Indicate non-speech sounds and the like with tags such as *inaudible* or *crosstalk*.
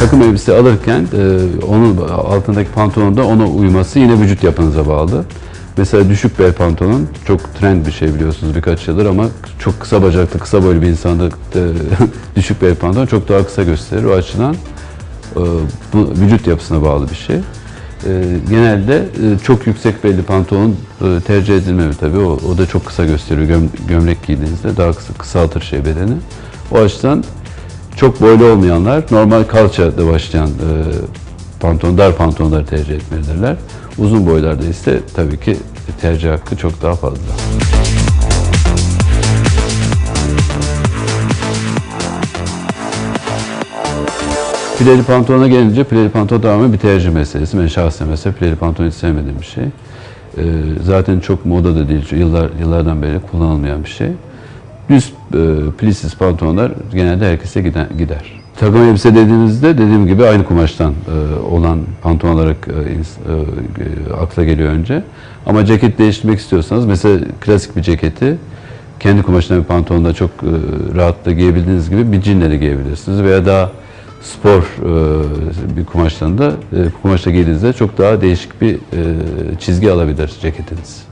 takım elbise alırken e, onun altındaki pantolonun da ona uyması yine vücut yapınıza bağlı. Mesela düşük bel pantolon çok trend bir şey biliyorsunuz birkaç yıldır ama çok kısa bacaklı, kısa boylu bir insanda e, *laughs* düşük bel pantolon çok daha kısa gösterir. O açıdan e, bu vücut yapısına bağlı bir şey. E, genelde e, çok yüksek belli pantolon e, tercih edilmeli tabii. O, o da çok kısa gösteriyor göm- gömlek giydiğinizde daha kısa, kısaltır şey bedeni. O açıdan çok boylu olmayanlar normal kalçada başlayan e, pantolon, dar pantolonları tercih etmelidirler. Uzun boylarda ise tabii ki tercih hakkı çok daha fazla. Pileli pantolona gelince pileli pantolon tamamen bir tercih meselesi. Ben şahsen mesela pileli pantolon hiç sevmediğim bir şey. Ee, zaten çok moda da değil. Yıllar, yıllardan beri kullanılmayan bir şey. Düz e, plisiz pantolonlar genelde herkese gider. gider. Takım elbise dediğinizde dediğim gibi aynı kumaştan e, olan pantolon olarak e, e, e, akla geliyor önce. Ama ceket değiştirmek istiyorsanız mesela klasik bir ceketi kendi kumaşından bir pantolonda çok e, rahatlıkla giyebildiğiniz gibi bir cinle de giyebilirsiniz veya daha spor e, bir kumaştan da e, kumaşla giydiğinizde çok daha değişik bir e, çizgi alabilir ceketiniz.